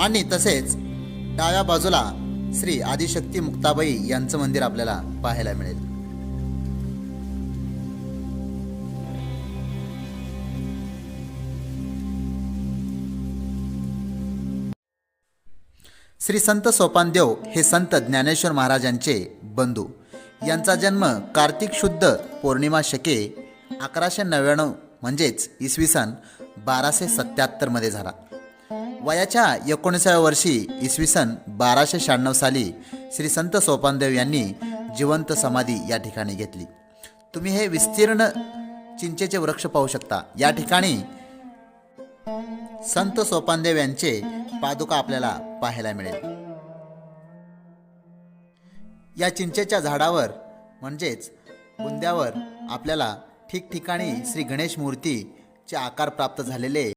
आणि तसेच डाव्या बाजूला श्री आदिशक्ती मुक्ताबाई यांचं मंदिर आपल्याला पाहायला मिळेल. श्री संत सोपानदेव हे संत ज्ञानेश्वर महाराजांचे बंधू. यांचा जन्म कार्तिक शुद्ध पौर्णिमा शके अकराशे नव्याण्णव म्हणजेच इसवी सन बाराशे सत्याहत्तरमध्ये झाला. वयाच्या एकोणीसाव्या वर्षी इसवी सन बाराशे शहाण्णव साली श्री संत सोपानदेव यांनी जिवंत समाधी या ठिकाणी घेतली. तुम्ही हे विस्तीर्ण चिंचेचे वृक्ष पाहू शकता. या ठिकाणी संत सोपानदेव यांचे पादुका आपल्याला पाहायला मिळेल. या चिंचेच्या झाडावर म्हणजेच बुंद्यावर आपल्याला ठिकठिकाणी श्री गणेश मूर्तीचे आकार प्राप्त झालेले